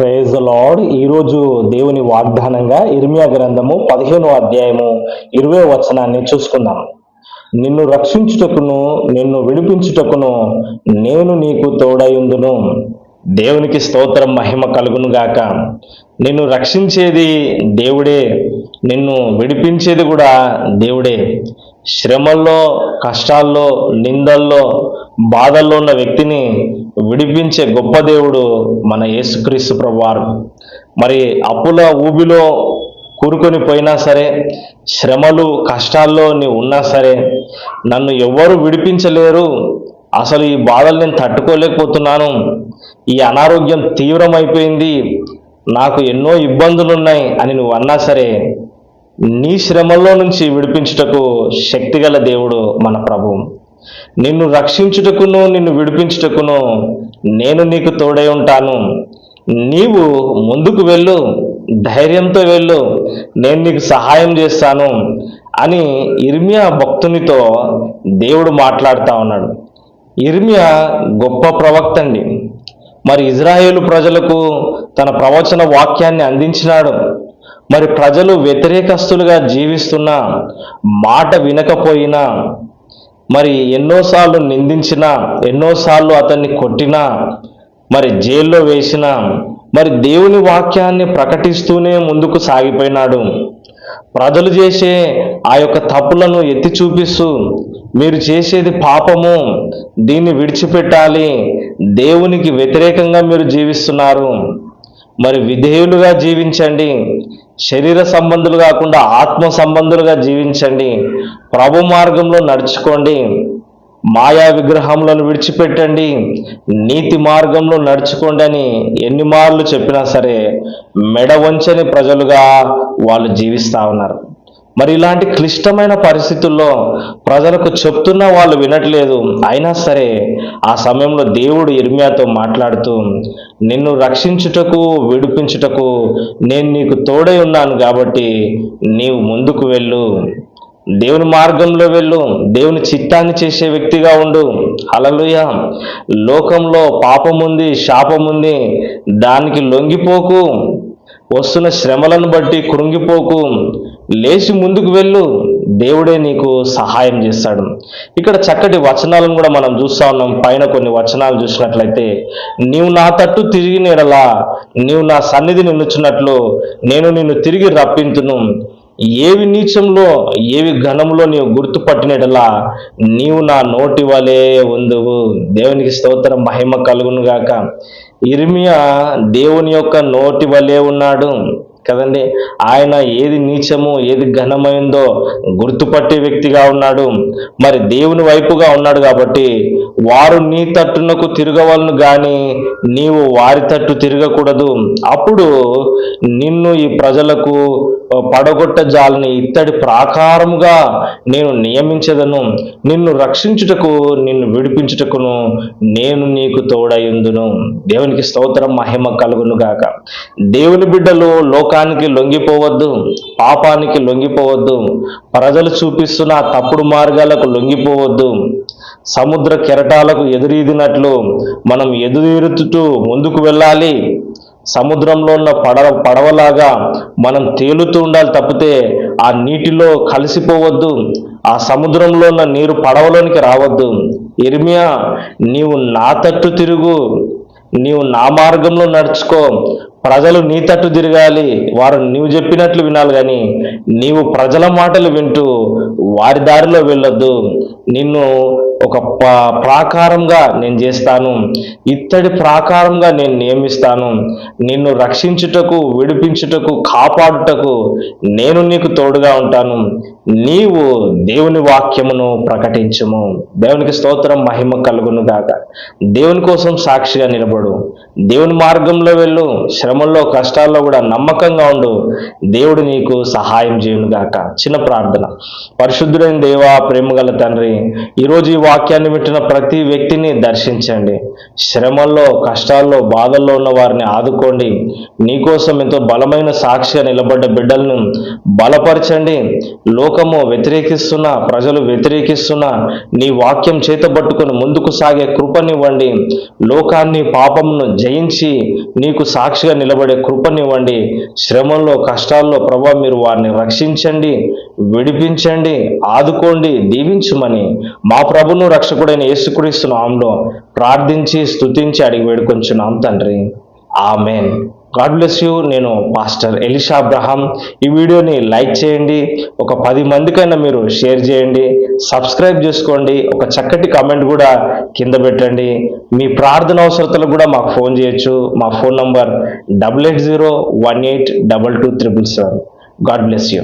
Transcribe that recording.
Praise lord ఈరోజు దేవుని వాగ్దానంగా ఇర్మియా గ్రంథము పదిహేను అధ్యాయము ఇరవై వచనాన్ని చూసుకుందాం. నిన్ను రక్షించుటకును నిన్ను విడిపించుటకును నేను నీకు తోడయుందును. దేవునికి స్తోత్రం మహిమ కలుగును గాక. నిన్ను రక్షించేది దేవుడే నిన్ను విడిపించేది కూడా దేవుడే. శ్రమల్లో కష్టాల్లో నిందల్లో బాధల్లో ఉన్న వ్యక్తిని విడిపించే గొప్ప దేవుడు మన యేసుక్రీస్తు ప్రభువారు. మరి అప్పుల ఊబిలో కూరుకొని పోయినా సరే శ్రమలు కష్టాల్లో నీవు ఉన్నా సరే నన్ను ఎవ్వరు విడిపించలేరు. అసలు ఈ బాధలు నేను తట్టుకోలేకపోతున్నాను. ఈ అనారోగ్యం తీవ్రమైపోయింది. నాకు ఎన్నో ఇబ్బందులు ఉన్నాయి అని నువ్వు అన్నా సరే నీ శ్రమల్లో నుంచి విడిపించుటకు శక్తిగల దేవుడు మన ప్రభు నిన్ను రక్షించుటకును నిన్ను విడిపించుటకును నేను నీకు తోడై ఉంటాను. నీవు ముందుకు వెళ్ళు ధైర్యంతో వెళ్ళు నేను నీకు సహాయం చేస్తాను అని ఇర్మియా భక్తునితో దేవుడు మాట్లాడుతూ ఉన్నాడు. ఇర్మియా గొప్ప ప్రవక్త అండి. మరి ఇజ్రాయేలు ప్రజలకు తన ప్రవచన వాక్యాన్ని అందించినాడు. మరి ప్రజలు వ్యతిరేకస్తులుగా జీవిస్తున్నా మాట వినకపోయినా మరి ఎన్నోసార్లు నిందించినా ఎన్నోసార్లు అతన్ని కొట్టినా మరి జైల్లో వేసినా మరి దేవుని వాక్యాన్ని ప్రకటిస్తూనే ముందుకు సాగిపోయినాడు. ప్రజలు చేసే ఆ యొక్క తప్పులను ఎత్తి చూపిస్తూ మీరు చేసేది పాపము దీన్ని విడిచిపెట్టాలి దేవునికి వ్యతిరేకంగా మీరు జీవిస్తున్నారు. మరి విధేయులుగా జీవించండి. శరీర సంబంధులు కాకుండా ఆత్మ సంబంధులుగా జీవించండి. ప్రభు మార్గంలో నడుచుకోండి. మాయా విగ్రహములను విడిచిపెట్టండి. నీతి మార్గంలో నడుచుకోండి అని ఎన్ని మార్లు చెప్పినా సరే మెడ వంచని ప్రజలుగా వాళ్ళు జీవిస్తా ఉన్నారు. మరి ఇలాంటి క్లిష్టమైన పరిస్థితుల్లో ప్రజలకు చెప్తున్నా వాళ్ళు వినట్లేదు. అయినా సరే ఆ సమయంలో దేవుడు ఇర్మియాతో మాట్లాడుతూ నిన్ను రక్షించుటకు విడిపించుటకు నేను నీకు తోడై ఉన్నాను కాబట్టి నీవు ముందుకు వెళ్ళు. దేవుని మార్గంలో వెళ్ళు. దేవుని చిత్తాన్ని చేసే వ్యక్తిగా ఉండు. అలలుయ లోకంలో పాపం ఉంది శాపం ఉంది దానికి లొంగిపోకు. వస్తున్న శ్రమలను బట్టి కృంగిపోకు. లేచి ముందుకు వెళ్ళు. దేవుడే నీకు సహాయం చేస్తాడు. ఇక్కడ చక్కటి వచనాలను కూడా మనం చూస్తా ఉన్నాం. పైన కొన్ని వచనాలు చూసినట్లయితే నీవు నా తట్టు తిరిగి నీడలా నీవు నా సన్నిధి నిన్నుచున్నట్లు నేను నిన్ను తిరిగి రప్పింతును. ఏవి నీచంలో ఏవి ఘనంలో నీవు గుర్తుపట్టినట్లా నీవు నా నోటి వలె ఉందువు. దేవునికి స్తోత్రం మహిమ కలుగును గాక ఇర్మియా దేవుని యొక్క నోటి వలె ఉన్నాడు. కదండి? ఆయన ఏది నీచము ఏది ఘనమైందో గుర్తుపట్టే వ్యక్తిగా ఉన్నాడు. మరి దేవుని వైపుగా ఉన్నాడు కాబట్టి వారు నీ తట్టునకు తిరగవలను గాని నీవు వారి తట్టు తిరగకూడదు. అప్పుడు నిన్ను ఈ ప్రజలకు పడగొట్ట జాలని ఇత్తడి ప్రాకారముగా నేను నియమించదను. నిన్ను రక్షించుటకు నిన్ను విడిపించుటకును నేను నీకు తోడయుందును దేవునికి స్తోత్రం మహిమ కలుగును గాక దేవుని బిడ్డలు లోకానికి లొంగిపోవద్దు పాపానికి లొంగిపోవద్దు ప్రజలు చూపిస్తున్న తప్పుడు మార్గాలకు లొంగిపోవద్దు. సముద్ర కెరటాలకు ఎదురీదినట్లు మనం ఎదురీరుతూ ముందుకు వెళ్ళాలి. సముద్రంలో ఉన్న పడవ పడవలాగా మనం తేలుతూ ఉండాలి తప్పితే ఆ నీటిలో కలిసిపోవద్దు. ఆ సముద్రంలో ఉన్న నీరు పడవలోనికి రావద్దు. ఇర్మియా నీవు నా తట్టు తిరుగు. నీవు నా మార్గంలో నడుచుకో. ప్రజలు నీ తట్టు తిరగాలి. వారు నీవు చెప్పినట్లు వినాలి కానీ నీవు ప్రజల మాటలు వింటూ వారి దారిలో వెళ్ళొద్దు. నిన్ను ఒక ప్రాకారంగా నేను చేస్తాను. ఇత్తడి ప్రాకారంగా నేను నియమిస్తాను. నిన్ను రక్షించుటకు విడిపించుటకు కాపాడుటకు నేను నీకు తోడుగా ఉంటాను. నీవు దేవుని వాక్యమును ప్రకటించము. దేవునికి స్తోత్రం మహిమ కలుగును గాక. దేవుని కోసం సాక్షిగా నిలబడు. దేవుని మార్గంలో వెళ్ళు. శ్రమల్లో కష్టాల్లో కూడా నమ్మకంగా ఉండు. దేవుడు నీకు సహాయం చేయును గాక. చిన్న ప్రార్థన. పరిశుద్ధుడైన దేవా ప్రేమగల తండ్రి ఈరోజు ఈ వాక్యాన్ని వింటున్న ప్రతి వ్యక్తిని దర్శించండి. శ్రమల్లో కష్టాల్లో బాధల్లో ఉన్న వారిని ఆదుకోండి. నీకోసం ఎంతో బలమైన సాక్షిగా నిలబడ్డ బిడ్డలను బలపరచండి. లోకము వ్యతిరేకిస్తున్న ప్రజలు వ్యతిరేకిస్తున్న నీ వాక్యం చేతబట్టుకుని ముందుకు సాగే కృపనివ్వండి. లోకాన్ని పాపమును జయించి నీకు సాక్షిగా నిలబడే కృపనివ్వండి. శ్రమంలో కష్టాల్లో ప్రభా మీరు వారిని రక్షించండి. విడిపించండి ఆదుకోండి దీవించమని మా ప్రభును రక్షకుడైన యేసుక్రీస్తు నామంలో ప్రార్థించి స్తుతించి అడిగి వేడుకొంచున్నాం తండ్రి. ఆమెన్. God bless you. నేను పాస్టర్ ఎలిషా అబ్రహాం. ఈ వీడియోని లైక్ చేయండి. ఒక పది మందికైనా మీరు షేర్ చేయండి. సబ్స్క్రైబ్ చేసుకోండి. ఒక చక్కటి కామెంట్ కూడా కింద పెట్టండి. మీ ప్రార్థన అవసరతలు కూడా మాకు ఫోన్ చేయొచ్చు. మా phone number double eight zero one eight double two triple seven. God bless you.